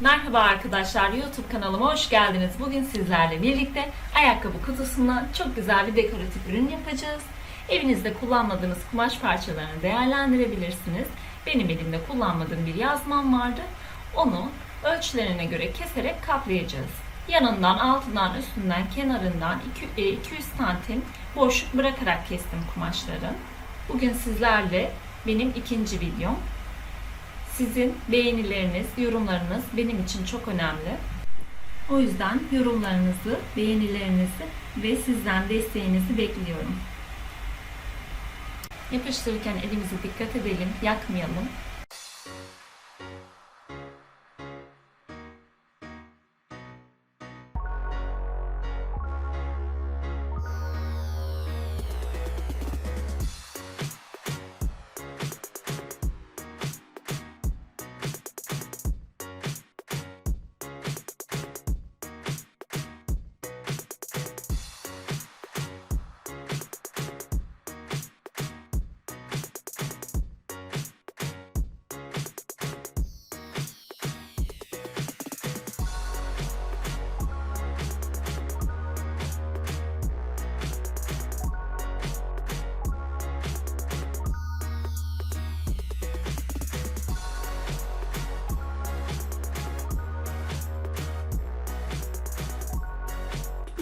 Merhaba arkadaşlar, YouTube kanalıma hoş geldiniz. Bugün sizlerle birlikte ayakkabı kutusundan çok güzel bir dekoratif ürün yapacağız. Evinizde kullanmadığınız kumaş parçalarını değerlendirebilirsiniz. Benim elimde kullanmadığım bir yazmam vardı. Onu ölçülerine göre keserek kaplayacağız. Yanından, altından, üstünden, kenarından 200 santim boşluk bırakarak kestim kumaşları. Bugün sizlerle benim ikinci videom. Sizin beğenileriniz, yorumlarınız benim için çok önemli. O yüzden yorumlarınızı, beğenilerinizi ve sizden desteğinizi bekliyorum. Yapıştırırken elimizi dikkat edelim, yakmayalım.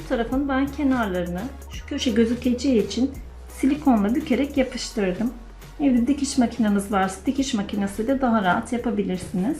Bu tarafın ben kenarlarını şu köşe gözükeceği için silikonla bükerek yapıştırdım. Evde dikiş makineniz varsa dikiş makinesiyle daha rahat yapabilirsiniz.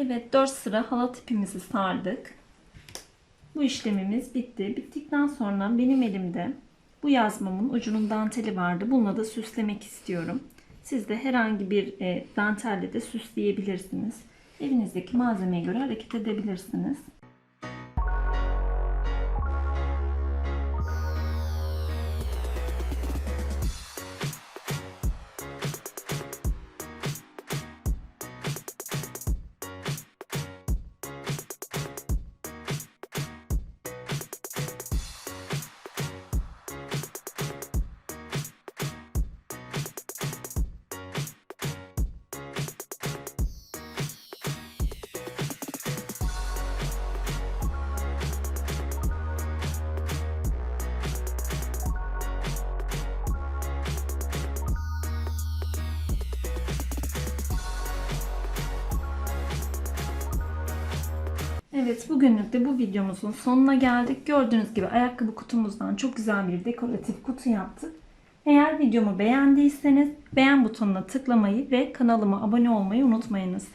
Evet 4 sıra halat ipimizi sardık. Bu işlemimiz bitti. Bittikten sonra benim elimde bu yazmamın ucunun danteli vardı. Bununla da süslemek istiyorum. Siz de herhangi bir e, dantelle de süsleyebilirsiniz. Evinizdeki malzemeye göre hareket edebilirsiniz. Evet bugünlük de bu videomuzun sonuna geldik. Gördüğünüz gibi ayakkabı kutumuzdan çok güzel bir dekoratif kutu yaptık. Eğer videomu beğendiyseniz beğen butonuna tıklamayı ve kanalıma abone olmayı unutmayınız.